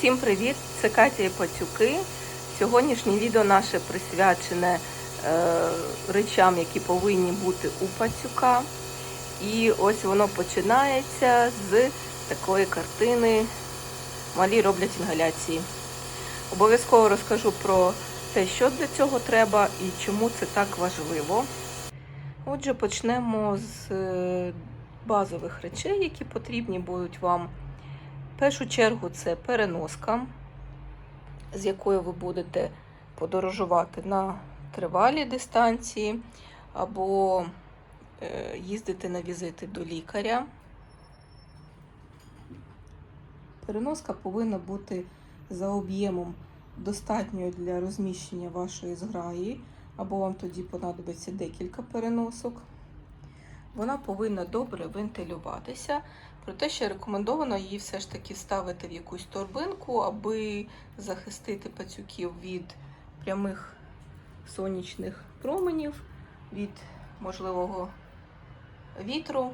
Всім привіт! Це Катя Пацюки. Сьогоднішнє відео наше присвячене е, речам, які повинні бути у пацюка. І ось воно починається з такої картини Малі роблять інгаляції. Обов'язково розкажу про те, що для цього треба і чому це так важливо. Отже, почнемо з е, базових речей, які потрібні будуть вам. Першу чергу це переноска, з якою ви будете подорожувати на тривалі дистанції, або е, їздити на візити до лікаря. Переноска повинна бути за об'ємом достатньою для розміщення вашої зграї, або вам тоді понадобиться декілька переносок. Вона повинна добре вентилюватися, проте ще рекомендовано її все ж таки ставити в якусь торбинку, аби захистити пацюків від прямих сонячних променів, від можливого вітру.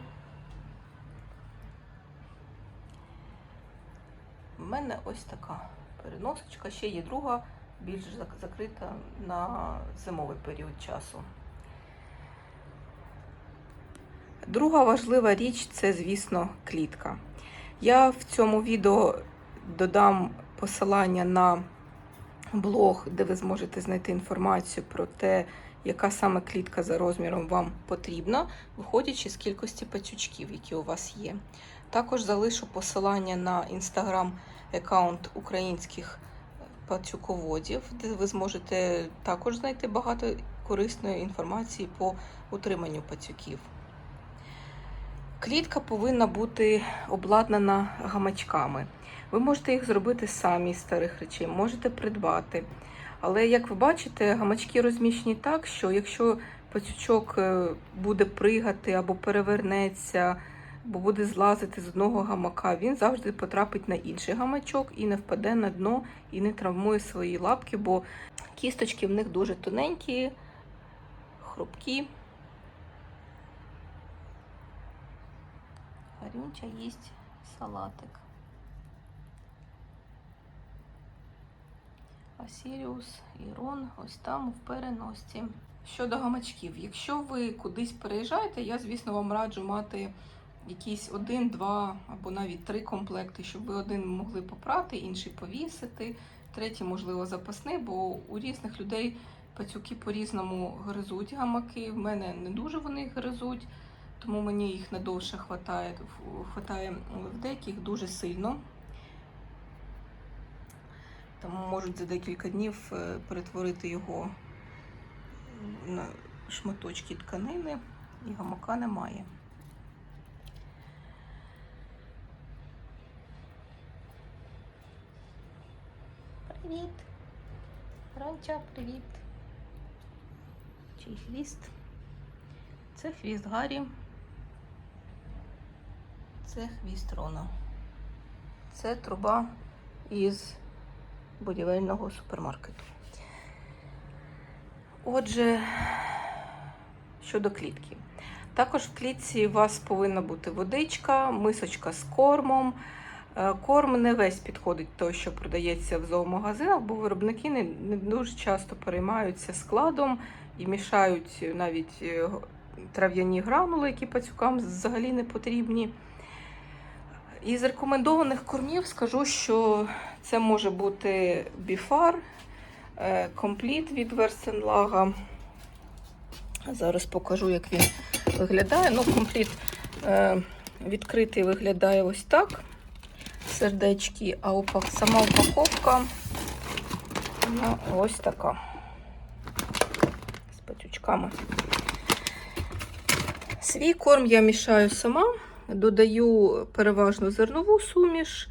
У мене ось така переносочка, ще є друга, більш закрита на зимовий період часу. Друга важлива річ це, звісно, клітка. Я в цьому відео додам посилання на блог, де ви зможете знайти інформацію про те, яка саме клітка за розміром вам потрібна, виходячи з кількості пацючків, які у вас є. Також залишу посилання на інстаграм аккаунт українських пацюководів, де ви зможете також знайти багато корисної інформації по утриманню пацюків. Клітка повинна бути обладнана гамачками. Ви можете їх зробити самі з старих речей, можете придбати. Але, як ви бачите, гамачки розміщені так, що якщо пацючок е, буде пригати або перевернеться, або буде злазити з одного гамака, він завжди потрапить на інший гамачок і не впаде на дно і не травмує свої лапки, бо кісточки в них дуже тоненькі, хрупкі. Гарюнча їсть салатик. А Сіріус ось там в переносці. Щодо гамачків, якщо ви кудись переїжджаєте, я, звісно, вам раджу мати якісь один, два або навіть три комплекти, щоб ви один могли попрати, інший повісити, третій, можливо, запасний, бо у різних людей пацюки по-різному гризуть гамаки. В мене не дуже вони гризуть, тому мені їх надовше хватає, хватає в деяких дуже сильно. Тому можуть за декілька днів е, перетворити його на шматочки тканини, і гамака немає. Привіт! Ранча, привіт! Чий хвіст? Це хвіст Гаррі. Це хвіст Рона. Це труба із будівельного супермаркету. Отже, щодо клітки. Також в клітці у вас повинна бути водичка, мисочка з кормом. Е, Корм не весь підходить той, що продається в зоомагазинах, бо виробники не, дуже часто переймаються складом і мішають навіть е, трав'яні гранули, які пацюкам взагалі не потрібні. Із рекомендованих кормів скажу, що це може бути біфар, е, компліт від Версенлага. Зараз покажу, як він виглядає. Ну, компліт е, відкритий виглядає ось так. Сердечки, а сама упаковка вона ось така. З патючками. Свій корм я мішаю сама. Додаю переважно зернову суміш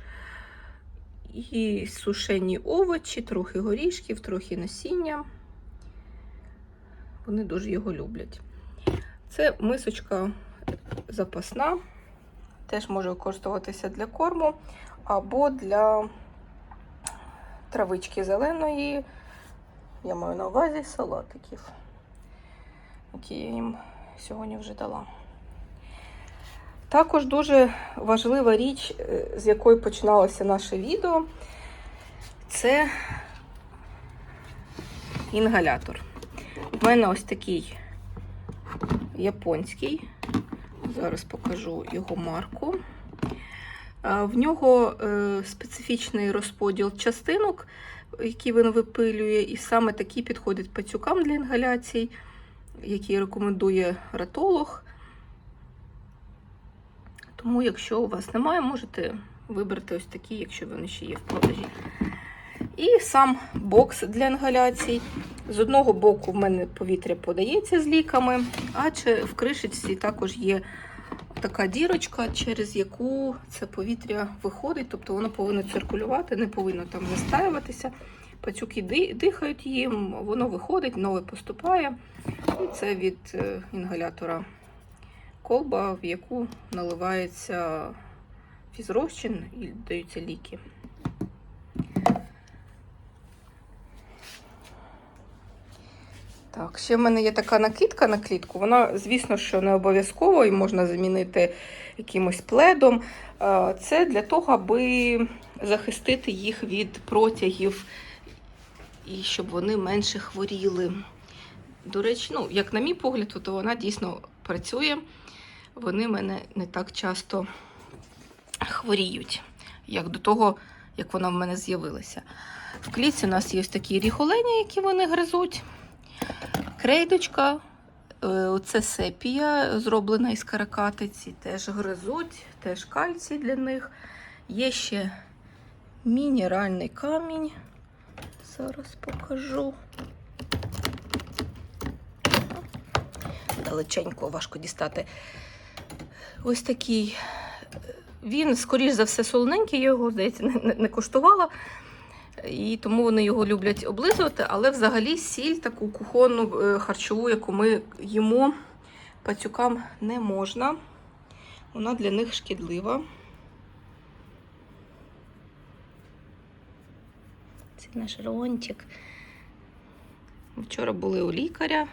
і сушені овочі, трохи горішків, трохи насіння. Вони дуже його люблять. Це мисочка запасна, теж може використовуватися для корму або для травички зеленої. Я маю на увазі салатиків, які я їм сьогодні вже дала. Також дуже важлива річ, е, з якої починалося наше відео, Це інгалятор. У мене ось такий японський. Зараз покажу його марку. В нього е, специфічний розподіл частинок, які він випилює, і саме такі підходять пацюкам для інгаляцій, які рекомендує ратолог. Тому, якщо у вас немає, можете вибрати ось такі, якщо вони ще є в продажі. І сам бокс для інгаляцій. З одного боку в мене повітря подається з ліками, а в кришечці також є така дірочка, через яку це повітря виходить, тобто воно повинно циркулювати, не повинно там застаюватися. Пацюки дихають їм, воно виходить, нове поступає. І це від е, інгалятора колба, в яку наливається фізрозчин і даються ліки. Так, ще в мене є така накидка на клітку. Вона, звісно, що не обов'язково і можна замінити якимось пледом. Це для того, аби захистити їх від протягів і щоб вони менше хворіли. До речі, ну, як на мій погляд, то вона дійсно працює. Вони мене не так часто хворіють, як до того, як вона в мене з'явилася. В клітці у нас є ось такі ріхолені, які вони гризуть. Крейдочка, е, оце сепія, зроблена із каракатиці, теж гризуть, теж кальцій для них. Є ще мінеральний камінь. Зараз покажу. Далеченько важко дістати. Ось такий. Він, скоріш за все, солоненький, його, здається, не, не, не коштувала. І тому вони його люблять облизувати, але взагалі сіль таку кухонну е, харчову, яку ми їмо пацюкам не можна. Вона для них шкідлива. Це наш рончик. Вчора були у лікаря,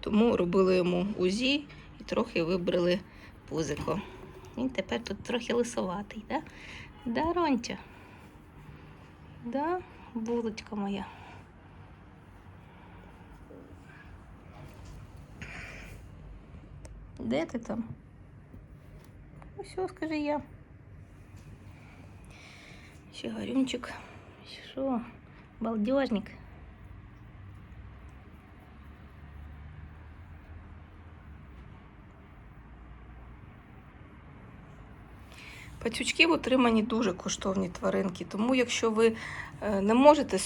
тому робили йому УЗІ і трохи вибрали пузико. Він тепер тут трохи лисоватий, да? Да, Ронтя? Да, булочка моя. Де ти там? Все, скажи я. Ще гарюнчик. Що? Балдежник. Пацючки в отриманні дуже коштовні тваринки, тому якщо ви е, не можете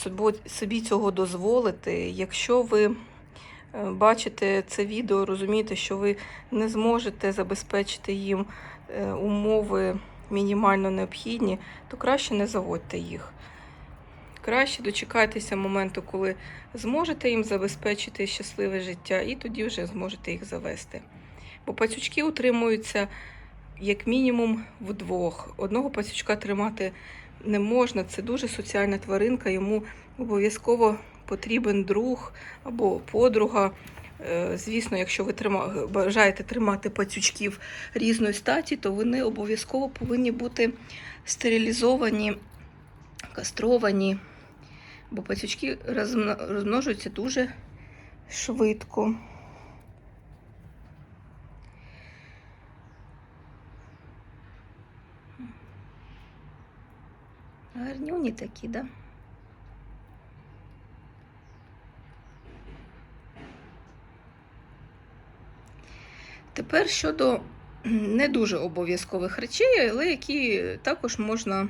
собі цього дозволити, якщо ви е, бачите це відео, розумієте, що ви не зможете забезпечити їм е, умови мінімально необхідні, то краще не заводьте їх. Краще дочекайтеся моменту, коли зможете їм забезпечити щасливе життя, і тоді вже зможете їх завести. Бо пацючки утримуються як мінімум вдвох. Одного пацючка тримати не можна. Це дуже соціальна тваринка, йому обов'язково потрібен друг або подруга. Е, Звісно, якщо ви бажаєте тримати пацючків різної статі, то вони обов'язково повинні бути стерилізовані, кастровані, бо пацючки розмножуються дуже швидко. Гарнюні такі, да? Тепер щодо не дуже обов'язкових речей, але які також можна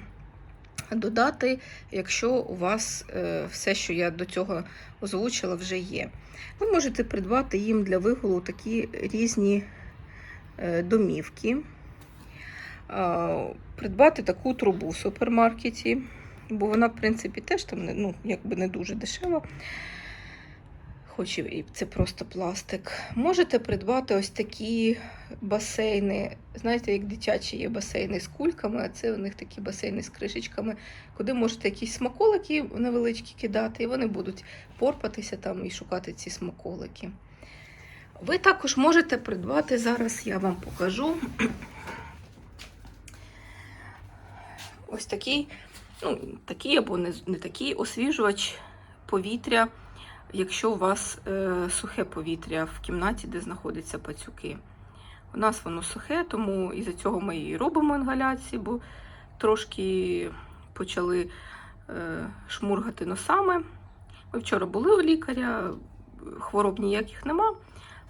додати, якщо у вас е, все, що я до цього озвучила, вже є. Ви можете придбати їм для вигулу такі різні е, домівки. Придбати таку трубу в супермаркеті, бо вона, в принципі, теж там ну, якби не дуже дешева. Хоч і це просто пластик. Можете придбати ось такі басейни. Знаєте, як дитячі є басейни з кульками, а це у них такі басейни з кришечками, куди можете якісь смаколики невеличкі кидати, і вони будуть порпатися там і шукати ці смаколики. Ви також можете придбати зараз, я вам покажу. Ось такий ну, такий або не, не такий освіжувач повітря, якщо у вас е, сухе повітря в кімнаті, де знаходяться пацюки. У нас воно сухе, тому із-за цього ми і робимо інгаляції, бо трошки почали е, шмургати носами. Ми вчора були у лікаря, хвороб ніяких нема,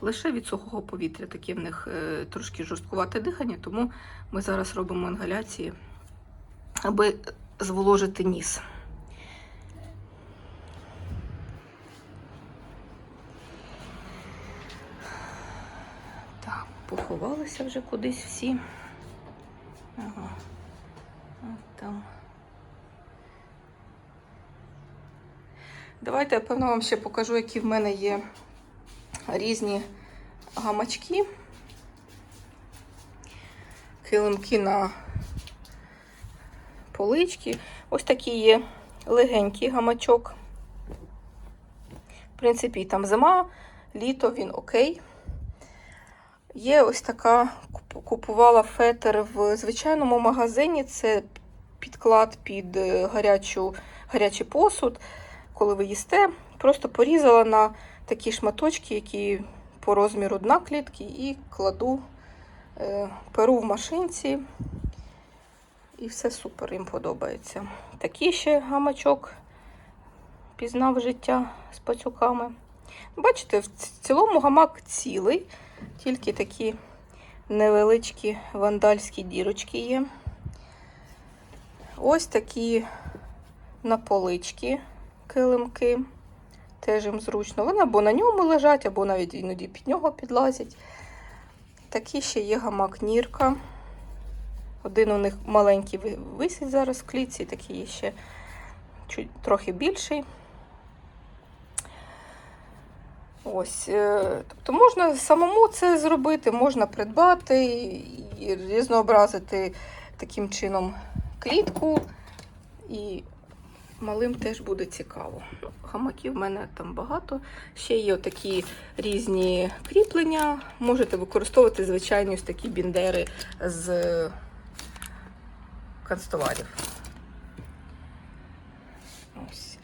лише від сухого повітря. Таке в них е, трошки жорсткувате дихання, тому ми зараз робимо інгаляції, аби зволожити ніс. Так, поховалися вже кудись всі. Ага. От там. Давайте я певно вам ще покажу, які в мене є різні гамачки. Килимки на полички. Ось такий є легенький гамачок. В принципі, там зима, літо він окей. Є ось така, купувала фетер в звичайному магазині. Це підклад під е, гарячу, гарячий посуд. Коли ви їсте, просто порізала на такі шматочки, які по розміру дна клітки, і кладу, е, перу в машинці. І все супер, їм подобається. Такий ще гамачок пізнав життя з пацюками. Бачите, в цілому гамак цілий, тільки такі невеличкі вандальські дірочки є. Ось такі на полички килимки. Теж їм зручно. Вони або на ньому лежать, або навіть іноді під нього підлазять. Такі ще є гамак Нірка. Один у них маленький ви- висить зараз в клітці, такий ще чуть трохи більший. Ось, е, тобто можна самому це зробити, можна придбати і різнообразити таким чином клітку. І малим теж буде цікаво. Ну, Гамаків в мене там багато. Ще є такі різні кріплення. Можете використовувати звичайні ось такі біндери з канцтоварів. Ось.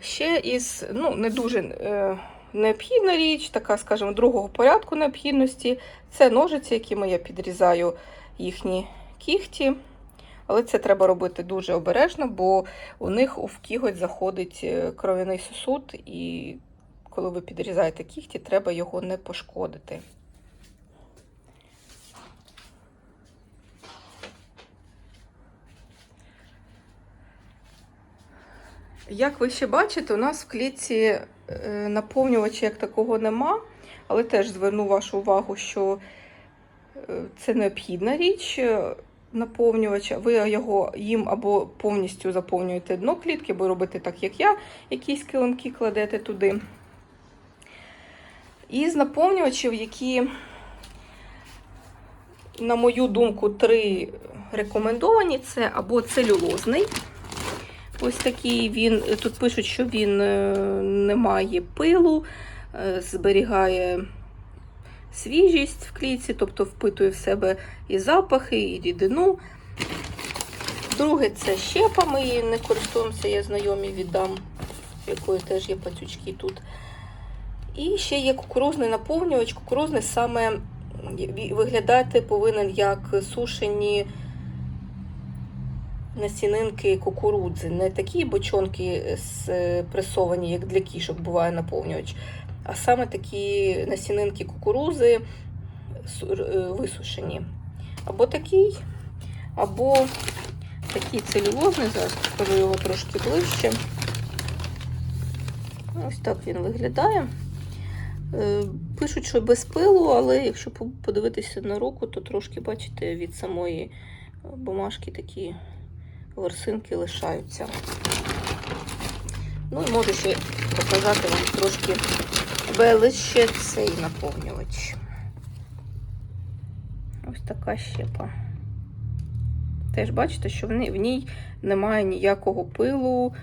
Ще із, ну, не дуже е, необхідна річ, така, скажімо, другого порядку необхідності. Це ножиці, якими я підрізаю їхні кігті. Але це треба робити дуже обережно, бо у них у кіготь заходить е, кров'яний сосуд, і коли ви підрізаєте кігті, треба його не пошкодити. Як ви ще бачите, у нас в клітці е, наповнювача як такого нема, але теж зверну вашу увагу, що е, це необхідна річ е, наповнювача. Ви його їм або повністю заповнюєте дно клітки, або робите так, як я, якісь килимки кладете туди. Із наповнювачів, які, на мою думку, три рекомендовані, це або целюлозний. Ось такий він. Тут пишуть, що він е, не має пилу, е, зберігає свіжість в клітці, тобто впитує в себе і запахи, і рідину. Друге це щепа, ми її не користуємося, я знайомі віддам, якої теж є пацючки тут. І ще є кукурузний наповнювач. Кукурузний саме виглядати повинен як сушені насінинки кукурудзи, не такі бочонки спресовані, як для кішок буває наповнювач, а саме такі насінинки кукурузи висушені. Або такий, або такий целюлозний, зараз покажу його трошки ближче. Ось так він виглядає. Пишуть, що без пилу, але якщо подивитися на руку, то трошки, бачите, від самої бумажки такі ворсинки лишаються. Ну і можу ще показати вам трошки ближче цей наповнювач. Ось така щепа. Теж бачите, що в ній немає ніякого пилу,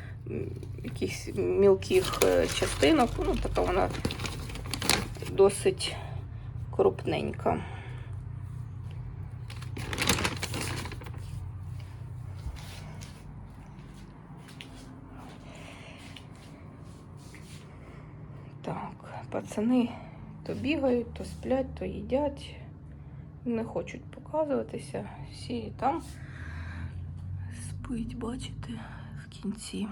якихось мілких частинок. Ну, така вона досить крупненька. Пацани то бігають, то сплять, то їдять. Не хочуть показуватися. Всі там спить, бачите, в кінці.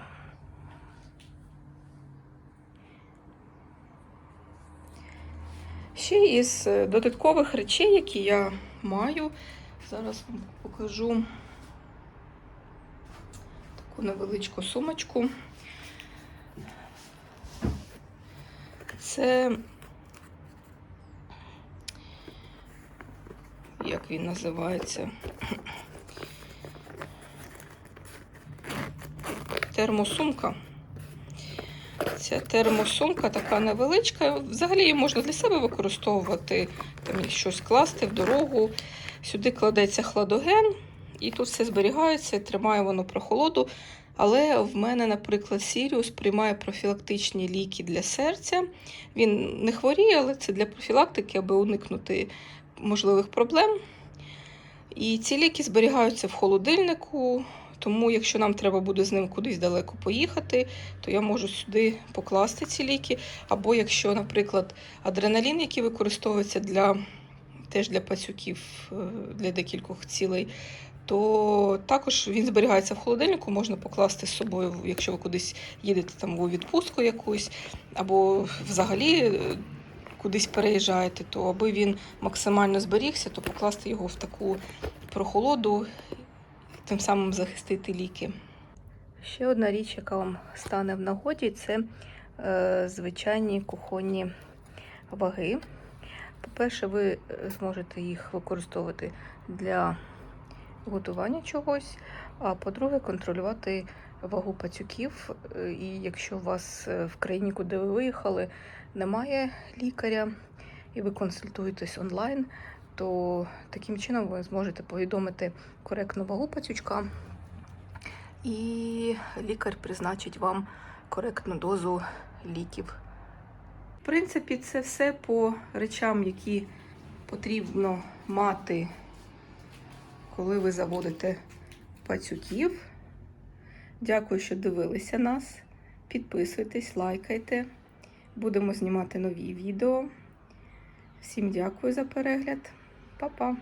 Ще із е, додаткових речей, які я маю, зараз вам покажу таку невеличку сумочку. Це як він називається? Термосумка. Ця термосумка така невеличка. Взагалі її можна для себе використовувати, там щось класти в дорогу. Сюди кладеться хладоген, і тут все зберігається, тримає воно прохолоду. Але в мене, наприклад, Сіріус приймає профілактичні ліки для серця. Він не хворіє, але це для профілактики, аби уникнути можливих проблем. І ці ліки зберігаються в холодильнику, тому якщо нам треба буде з ним кудись далеко поїхати, то я можу сюди покласти ці ліки. Або якщо, наприклад, адреналін, який використовується для, теж для пацюків е, для декількох цілей, то також він зберігається в холодильнику, можна покласти з собою, якщо ви кудись їдете там у відпустку якусь, або взагалі е, кудись переїжджаєте, то аби він максимально зберігся, то покласти його в таку прохолоду, тим самим захистити ліки. Ще одна річ, яка вам стане в нагоді, це е, звичайні кухонні ваги. По-перше, ви е, зможете їх використовувати для готування чогось, а по-друге, контролювати вагу пацюків. Е, І якщо у вас е, в країні, куди ви виїхали, немає лікаря, і ви консультуєтесь онлайн, то таким чином ви зможете повідомити коректну вагу пацючка, і лікар призначить вам коректну дозу ліків. В принципі, це все по речам, які потрібно мати, коли ви заводите пацюків. Дякую, що дивилися нас. Підписуйтесь, лайкайте. Будемо знімати нові відео. Всім дякую за перегляд. Па-па!